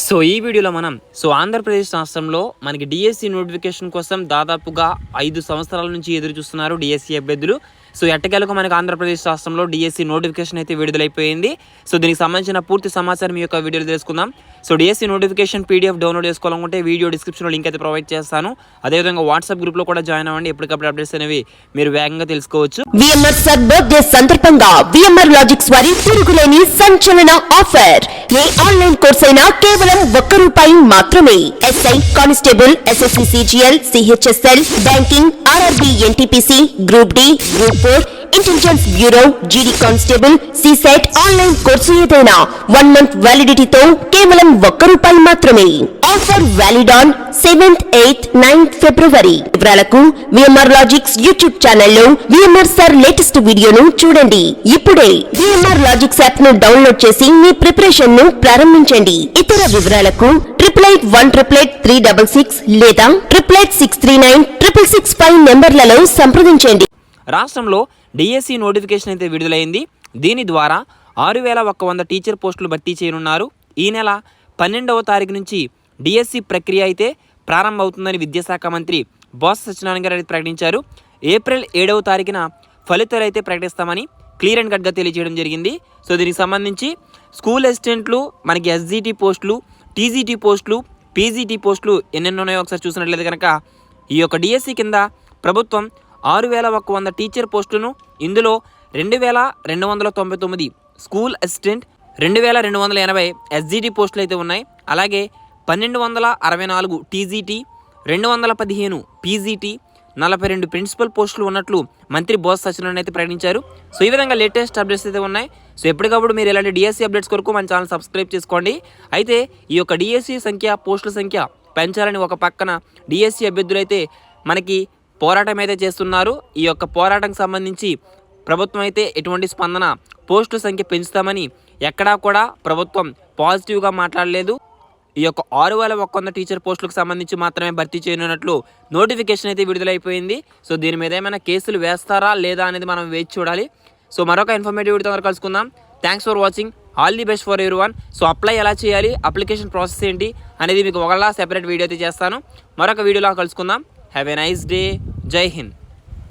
So ఈ వీడియోలో మనం సో ఆంధ్రప్రదేశ్ రాష్ట్రంలో మనకి డిఎస్సి నోటిఫికేషన్ కోసం దాదాపుగా ఐదు సంవత్సరాల నుంచి ఎదురు చూస్తున్నారు డిఎస్సి అభ్యర్థులు. సో ఎట్టకేలకు మనకి ఆంధ్రప్రదేశ్ రాష్ట్రంలో డిఎస్సి నోటిఫికేషన్ అయితే విడుదలైపోయింది. సో దీనికి సంబంధించిన పూర్తి సమాచారం ఈ యొక్క వీడియోలో తెలుసుకుందాం. So DSC notification PDF download చేసుకోవాలనుకుంటే వీడియో డిస్క్రిప్షన్లో లింక్ అయితే ప్రొవైడ్ చేస్తాను. అదేవిధంగా వాట్సాప్ గ్రూప్లో కూడా జాయిన్ అవ్వండి. ఎప్పటికప్పుడు అప్డేట్స్ అనేవి మీరు వేగంగా తెలుసుకోవచ్చు. విఎంఆర్ సార్ బర్త్డే సందర్భంగా విఎంఆర్ లాజిక్స్ వారి తిరుగులేని సంచలన ఆఫర్ ఏ ఆన్లైన్ కోర్స్ అయినా కేవలం ఒక్క రూపాయి మాత్రమే. SI constable SSC CGL CHSL banking RRB NTPC group D group four intelligence bureau GD constable CSET online course ఏదైనా వన్ మంత్ వ్యాలిడిటీతో కేవలం ఒక్క రూపాయి మాత్రమే. Offer valid on seventh eighth ninth February వివరాలకు విఎంఆర్ లాజిక్స్ యూట్యూబ్ ఛానల్లో VMR sir latest వీడియోను చూడండి. ఇప్పుడే విఎంఆర్ లాజిక్స్ యాప్ను డౌన్లోడ్ చేసి మీ ప్రిపరేషన్ను ప్రారంభించండి. ఇతర వివరాలకు triple eight one triple eight three double six లేదా triple eight six three nine triple six five నెంబర్లలో సంప్రదించండి. రాష్ట్రంలో డిఎస్సి నోటిఫికేషన్ అయితే విడుదలైంది. దీని ద్వారా ఆరు వేల ఒక్క వంద టీచర్ పోస్టులు భర్తీ చేయనున్నారు. ఈ నెల పన్నెండవ తారీఖు నుంచి డిఎస్సి ప్రక్రియ అయితే ప్రారంభమవుతుందని విద్యాశాఖ మంత్రి బోస్ సత్యనారాయణ గారు అయితే ప్రకటించారు. ఏప్రిల్ ఏడవ తారీఖున ఫలితాలు అయితే ప్రకటిస్తామని క్లియర్ అండ్ కట్గా తెలియజేయడం జరిగింది. సో దీనికి సంబంధించి స్కూల్ అసిస్టెంట్లు మనకి ఎస్జిటి పోస్టులు టీజీటీ పోస్టులు పీజీటీ పోస్టులు ఎన్నెన్నో ఉన్నాయో ఒకసారి చూసినట్లయితే కనుక ఈ యొక్క డిఎస్సి కింద ప్రభుత్వం ఆరు వేల ఒక వంద టీచర్ పోస్టును ఇందులో రెండు వేల రెండు వందల తొంభై తొమ్మిది స్కూల్ అసిస్టెంట్ రెండు వేల రెండు వందల ఎనభై ఎస్జిటి పోస్టులు అయితే ఉన్నాయి. అలాగే పన్నెండు వందల అరవై నాలుగు టీజీటీ రెండు వందల పదిహేను పీజీటీ నలభై రెండు ప్రిన్సిపల్ పోస్టులు ఉన్నట్లు మంత్రి బోస్ సచిన్ అయితే ప్రకటించారు. సో ఈ విధంగా లేటెస్ట్ అప్డేట్స్ అయితే ఉన్నాయి. సో ఎప్పటికప్పుడు మీరు ఇలాంటి డిఎస్సీ అప్డేట్స్ కొరకు మన ఛానల్ సబ్స్క్రైబ్ చేసుకోండి. అయితే ఈ యొక్క డిఎస్సి సంఖ్య పోస్టుల సంఖ్య పెంచాలని ఒక పక్కన డిఎస్సీ అభ్యర్థులు అయితే మనకి పోరాటం అయితే చేస్తున్నారు. ఈ యొక్క పోరాటంకి సంబంధించి ప్రభుత్వం అయితే ఎటువంటి స్పందన పోస్టుల సంఖ్య పెంచుతామని ఎక్కడా కూడా ప్రభుత్వం పాజిటివ్గా మాట్లాడలేదు. ఈ యొక్క ఆరు వేల ఒక్క వంద టీచర్ పోస్టులకు సంబంధించి మాత్రమే భర్తీ చేయనున్నట్లు నోటిఫికేషన్ అయితే విడుదలైపోయింది. సో దీని మీద ఏమైనా కేసులు వేస్తారా లేదా అనేది మనం వేచి చూడాలి. సో మరొక ఇన్ఫర్మేటివ్ వీడియోతో కలుసుకుందాం. Thanks for watching all the best for everyone so apply ఎలా చేయాలి అప్లికేషన్ ప్రాసెస్ ఏంటి అనేది మీకు ఒకలా సెపరేట్ వీడియో అయితే చేస్తాను. మరొక వీడియోలో కలుసుకుందాం. హ్యావ్ ఎ నైస్ డే జై హింద్.